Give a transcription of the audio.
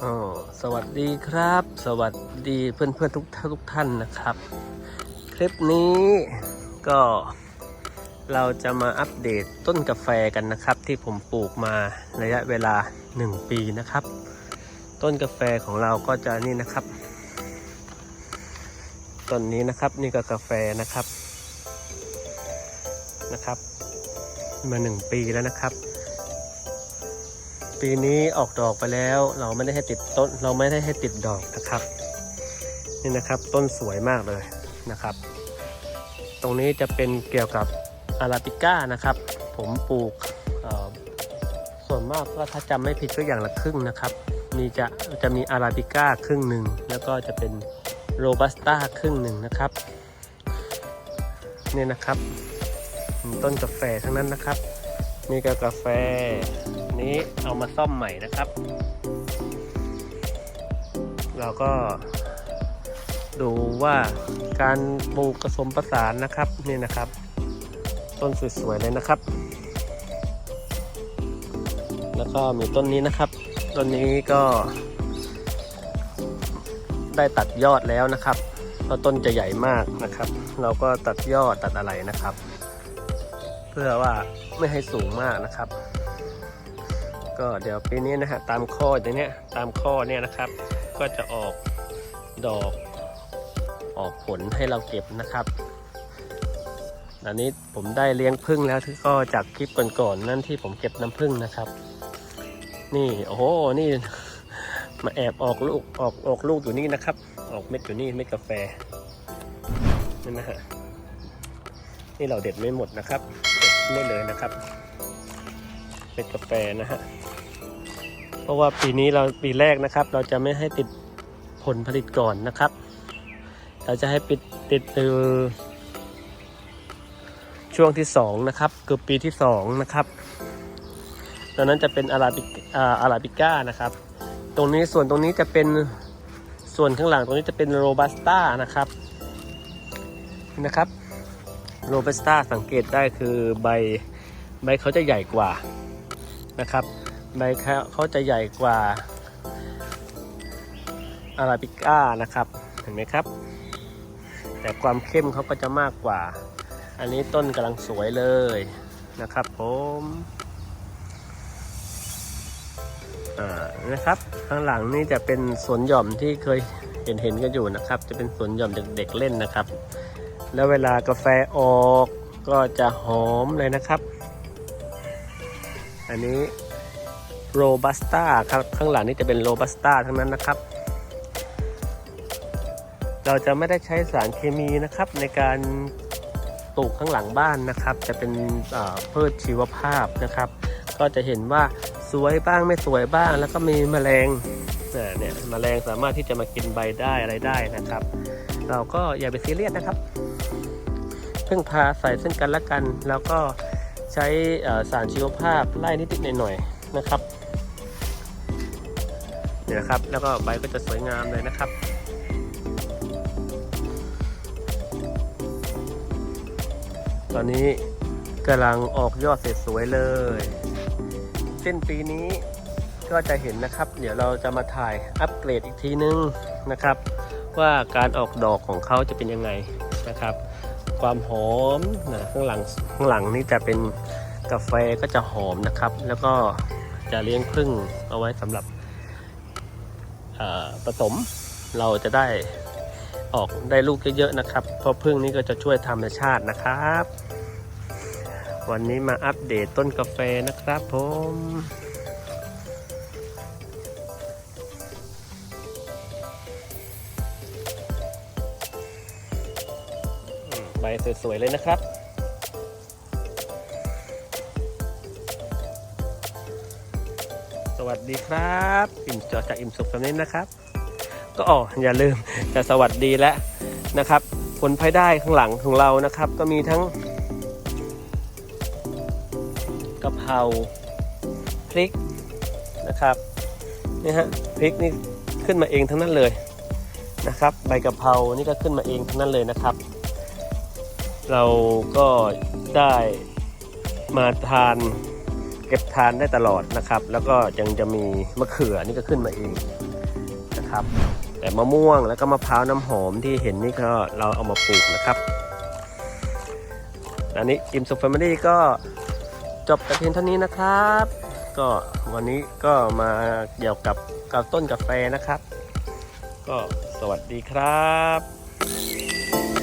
สวัสดีครับ สวัสดีเพื่อนเพื่อนๆทุกท่านทุกท่านนะครับ คลิปนี้ก็เราจะมาอัปเดตต้นกาแฟกันนะครับ ที่ผมปลูกมาระยะเวลา 1 ปีนะครับ ต้นกาแฟของเราก็จะนี่นะครับต้นนี้นะครับนี่ก็กาแฟนะครับนะครับ มา 1 ปีแล้วนะครับ ปีนี้ออกดอกไปแล้ว เราไม่ได้ให้ติดต้น เราไม่ได้ให้ติดดอกนะครับ นี่นะครับต้นสวยมากเลยนะครับ ตรงนี้จะเป็นเกี่ยวกับอาราบิก้านะครับ ผมปลูกส่วนมากก็ถ้าจำไม่ผิดก็อย่างละครึ่งนะครับ มีจะจะมีอาราบิก้าครึ่งหนึ่งแล้วก็จะเป็นโรบัสต้าครึ่งหนึ่งนะครับ นี่นะครับ ต้นกาแฟทั้งนั้นนะครับ นี่ก็กาแฟ นี้เอามาซ่อมใหม่นะครับ เราก็ดูว่าการปลูกผสมประสานนะครับนี่นะครับ ต้นสวยๆเลยนะครับ แล้วก็มีต้นนี้นะครับ ต้นนี้ก็ ได้ตัดยอดแล้วนะครับเพราะต้นจะใหญ่มากนะครับ เราก็ตัดยอดตัดอะไรนะครับ เพื่อว่าไม่ให้สูงมากนะครับ ก็เดี๋ยวปีนี้นะฮะตามข้ออย่างเนี้ยตามข้อเนี่ยนะครับ ก็จะออกดอกออกผลให้เราเก็บนะครับอันนี้ผมได้เลี้ยงพึ่งแล้วที่ก็จากคลิปก่อนๆนั่นที่ผมเก็บน้ำพึ่งนะครับ นี่โอ้โหนี่มาแอบออกลูกออกออกลูกอยู่นี่นะครับ ออกเม็ดอยู่นี่เม็ดกาแฟนี่นะฮะนี่เราเด็ดไม่หมดนะครับ เด็ดไม่เลยนะครับเม็ดกาแฟนะฮะเพราะว่าปีนี้เราปีแรกนะครับ เราจะไม่ให้ติดผลผลิตก่อนนะครับ เราจะให้ปิดติดตือช่วงที่สองนะครับคือปีที่สองนะครับตอนนั้นจะเป็นอาราบิกอาราบิก้านะครับ ตรงนี้ส่วนตรงนี้จะเป็นส่วนข้างหลังตรงนี้จะเป็นโรบัสต้านะครับนะครับ โรบัสต้าสังเกตได้คือใบใบเขาจะใหญ่กว่านะครับ ใบเขาเขาจะใหญ่กว่าอาราบิก้านะครับ เห็นไหมครับ แต่ความเข้มเขาก็จะมากกว่า อันนี้ต้นกำลังสวยเลยนะครับผมนะครับข้างหลังนี่จะเป็นสวนหย่อมที่เคยเห็นเห็นกันอยู่นะครับ จะเป็นสวนหย่อมเด็กๆเล่นนะครับ แล้วเวลากาแฟออกก็จะหอมเลยนะครับ อันนี้โรบัสต้าครับข้างหลังนี่จะเป็นโรบัสต้าทั้งนั้นนะครับ เราจะไม่ได้ใช้สารเคมีนะครับในการปลูกข้างหลังบ้านนะครับ จะเป็นเพืชชีวภาพนะครับ ก็จะเห็นว่าสวยบ้างไม่สวยบ้าง แล้วก็มีแมลงอ่เนี่ยแมลงสามารถที่จะมากินใบได้อะไรได้นะครับ เราก็อย่าไปซีเรียสนะครับ พึ่งพาใส่ซึ่งกันและกัน แล้วก็ใช้สารชีวภาพไล่นิดๆหน่อยๆนะครับเนี่ยนะครับ แล้วก็ใบก็จะสวยงามเลยนะครับตอนนี้กำลังออกยอดเสร็จสวยเลย สิ้นปีนี้ก็จะเห็นนะครับ เดี๋ยวเราจะมาถ่ายอัปเกรดอีกทีนึงนะครับ ว่าการออกดอกของเขาจะเป็นยังไงนะครับ ความหอมนะข้างหลังข้างหลังนี่จะเป็นกาแฟก็จะหอมนะครับ แล้วก็จะเลี้ยงผึ้งเอาไว้สำหรับผสมเราจะได้ออกได้ลูกเยอะๆนะครับ เพราะพึ่งนี้ก็จะช่วยธรรมชาตินะครับ วันนี้มาอัปเดตต้นกาแฟนะครับผม ใบสวยๆเลยนะครับ สวัสดีครับ อิ่มจอจากอิ่มสุขแบบนี้นะครับ ก็อ๋ออย่าลืมจะสวัสดีแล้วนะครับ ผลภายได้ข้างหลังของเรานะครับ ก็มีทั้งกะเพราพริกนะครับนี่ฮะพริกนี่ขึ้นมาเองทั้งนั้นเลยนะครับ ใบกะเพรานี่ก็ขึ้นมาเองทั้งนั้นเลยนะครับ เราก็ได้มาทานเก็บทานได้ตลอดนะครับ แล้วก็ยังจะมีมะเขือนี่ก็ขึ้นมาเองนะครับ แต่มะม่วงแล้วก็มะพร้าวน้ำหอมที่เห็นนี่ก็เราเอามาปลูกนะครับอันนี้อิมสุฟแฟมิลี่ก็จบแต่เพียงเท่านี้นะครับ ก็วันนี้ก็มาเกี่ยวกับกับต้นกาแฟนะครับ ก็สวัสดีครับ